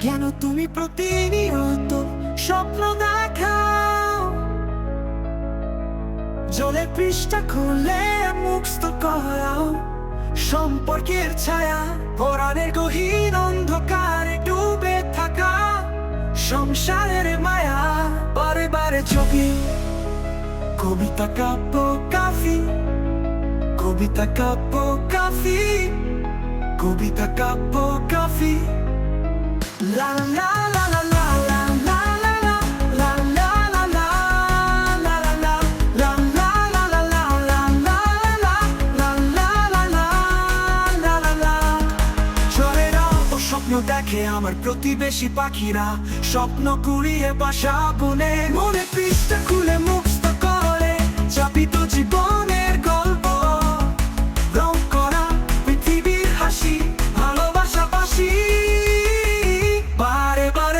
কেন তুমি প্রতিনিয়ত স্বপ্ন দেখাও? জলে পৃষ্ঠা খুলে মুক্ত করাও। সম্পর্কের ছায়া পরাণের গহীন অন্ধকারে ডুবে থাকা। সংসারের মায়া, বারে বারে ছবি কবিতা কাব্য কাফি, কবিতা কাব্য কাফি, কবিতা কাব্য কাফি। দেখে আমার প্রতিবেশী পাখিরা স্বপ্ন কুড়িয়ে বাসা বনে। মনে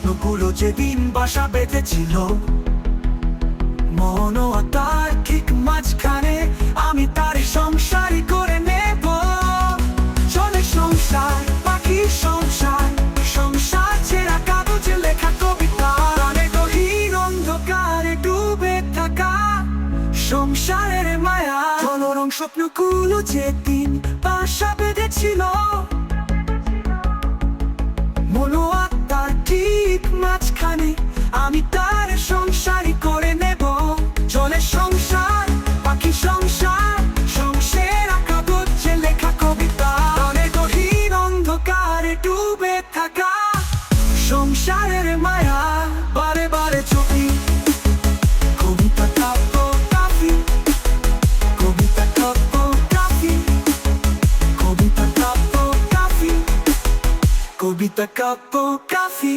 স্বপ্নগুলো যেদিন বাসা বেঁধেছিল। মন তার ঠিক মাঝখানে, আমি তার সংসারই করে নেব। চলে সংসার পাখি সংসার সংসার ছেঁড়া কাগজে, লেখা কবিতা। গহীন অন্ধকারে ডুবে থাকা সংসারের মায়া। রং স্বপ্নগুলো যেদিন বাসা বেঁধেছিল সংসারের মায়া, বারে বারে চোখি কবিতা কাব্য কাফি কবিতা কাব্য কাফি কবিতা কাব্য কাফি কবিতা কাব্য কাফি